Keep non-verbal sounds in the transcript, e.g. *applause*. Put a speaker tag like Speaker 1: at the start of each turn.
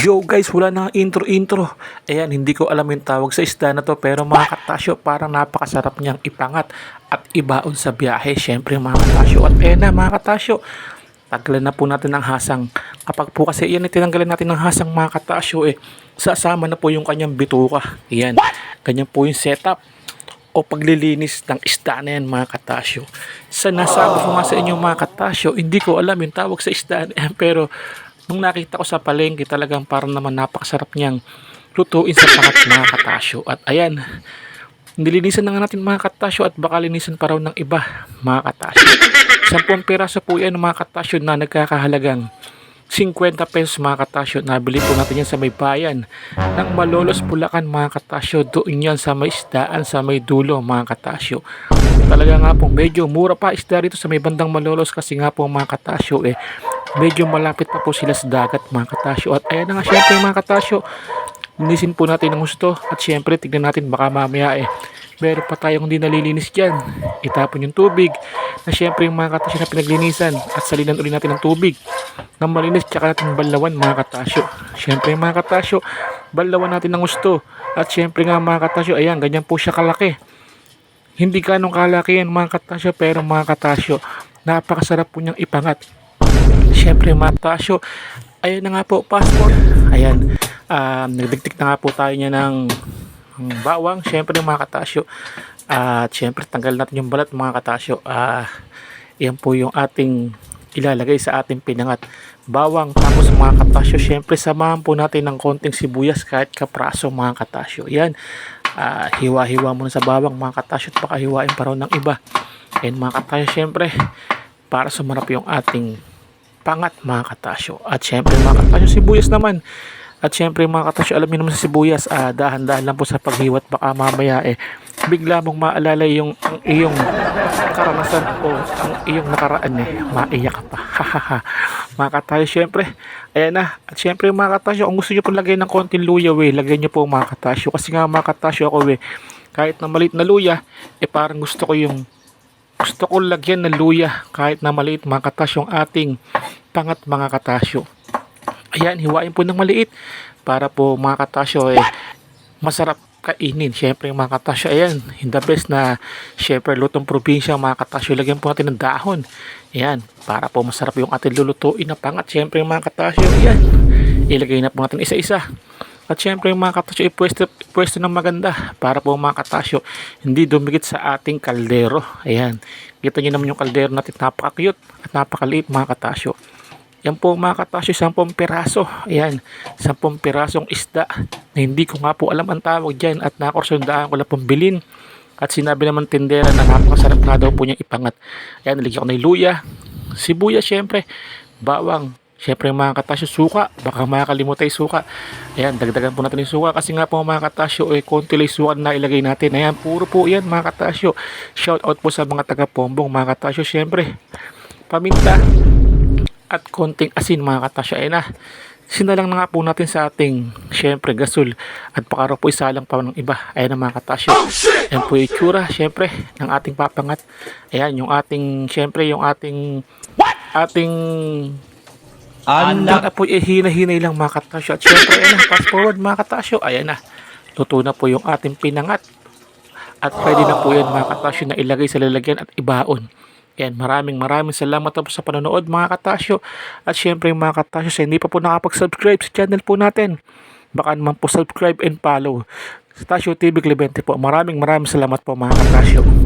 Speaker 1: Yo guys, wala na intro intro. Ayan, hindi ko alam yung tawag sa isda na to pero mga katasyo, parang napakasarap niyang ipangat at ibaon sa biyahe. Syempre mga katasyo. At ayan na mga katasyo, tanggalan na po natin ng hasang. Kapag po kasi yan tinanggalan natin ng hasang mga katasyo eh, sasama na po yung kanyang bituka. Ayan, ganyan po yung setup o paglilinis ng isda na yan mga katasyo. Sa nasabi ko nga sa inyo mga katasyo, hindi ko alam yung tawag sa isda na yan, *laughs* pero nung nakita ko sa palengke talagang parang naman napakasarap niyang lutuin sa pangat mga katasyo. At ayan, nilinisan na nga natin mga katasyo at baka linisan pa raw ng iba mga katasyo. Sampung piraso po yan mga katasyo na nagkakahalagang 50 pesos mga katasyo. Nabili po natin yan sa may bayan ng Malolos Bulacan mga katasyo. Doon yan sa may isdaan sa may dulo mga katasyo. Talaga nga po medyo mura pa isda rito sa may bandang Malolos kasi nga po mga katasyo eh medyo malapit pa po sila sa dagat mga katasyo. At ayan na nga syempre mga katasyo linisin po natin ng gusto at syempre tignan natin baka mamaya eh meron pa tayong hindi nalilinis dyan itapon yung tubig na syempre yung mga katasyo na pinaglinisan at salinan ulit natin ng tubig na malinis tsaka natin balawan mga katasyo. Syempre mga katasyo balawan natin ng gusto. At syempre nga mga katasyo ayan ganyan po siya kalaki. Hindi ganong kalaki yan mga katasyo pero mga katasyo napakasarap po niyang ipangat. Syempre mga katasyo ayan na nga po passport. Ayan um, nagdiktik na nga po tayo niya ng, ng bawang syempre mga katasyo. At syempre tanggal natin yung balat mga katasyo. Ah yan po yung ating ilalagay sa ating pinangat. Bawang tapos mga katasyo syempre samahan po natin ng konting sibuyas kahit kapraso mga katasyo. Yan ah, hiwa-hiwa muna sa bawang mga katasyo at baka hiwain pa ng iba. And mga katasyo syempre para sumarap yung ating pangat mga katasyo. At syempre mga katasyo sibuyas naman. At syempre mga katasyo, alam niyo naman sa sibuyas, ah, dahan-dahan lang po sa paghiwat. Baka mamaya eh bigla mong maalala yung ang iyong karanasan o ang iyong nakaraan eh, maiyak ka pa. *laughs* Mga katasyo, syempre, ayan na. At syempre mga katasyo, kung gusto niyo po lagay ng konting luya, we, lagay niyo po mga katasyo. Kasi nga mga katasyo ako, we, kahit na maliit na luya, eh parang gusto ko yung gusto ko lagyan ng luya kahit na maliit mga katasyo ating pangat mga katasyo. Ayan, hiwain po ng maliit para po mga katasyo eh, masarap kainin. Siyempre mga katasyo, ayan, the best na siyempre lutong probinsya mga katasyo. Lagyan po natin ng dahon. Ayan, para po masarap yung ating lulutuin na pangat. Siyempre mga katasyo, ayan, ilagay na po natin isa-isa. At syempre mga katasyo, ipwesto, ipwesto ng maganda para po mga katasyo, hindi dumikit sa ating kaldero. Ayan, kita nyo naman yung kaldero natin, napaka-cute at napakaliit mga katasyo. Yan po mga katasyo, 10 piraso. Ayan, 10 pirasong isda na hindi ko nga po alam ang tawag dyan at nakursundaan ko lang pong bilin. At sinabi naman tindera na napakasarap nga daw po niyang ipangat. Ayan, naligyan ko yung luya, sibuyas syempre, bawang, syempre mga katasyo, suka. Baka makakalimutan yung suka. Ayan, dagdagan po natin yung suka kasi nga po mga katasyo, eh, konti lang suka na ilagay natin. Ayan, puro po yan mga katasyo. Shout out po sa mga taga-pombong mga katasyo. Syempre, paminta, at konting asin mga katasya. Ay na. Sinalang na nga po natin sa ating syempre gasol. At baka raw po isalang pa ng iba. Ayan na mga katasya. Yan po yung itsura syempre ng ating papangat. Ayan yung ating syempre yung ating ating
Speaker 2: Anak.
Speaker 1: anak po eh, hina-hinay lang mga katasyo at syempre ayan na fast forward mga katasyo ayan na. Luto na po yung ating pinangat. At pwede na po yan mga katasyo na ilagay sa lalagyan at ibaon yan, maraming maraming salamat po sa panonood mga katasyo. At syempre mga katasyo, sa hindi pa po nakapag-subscribe sa channel po natin, baka naman po subscribe and follow. Sa Tasyo TV Clemente po. Maraming maraming salamat po mga katasyo.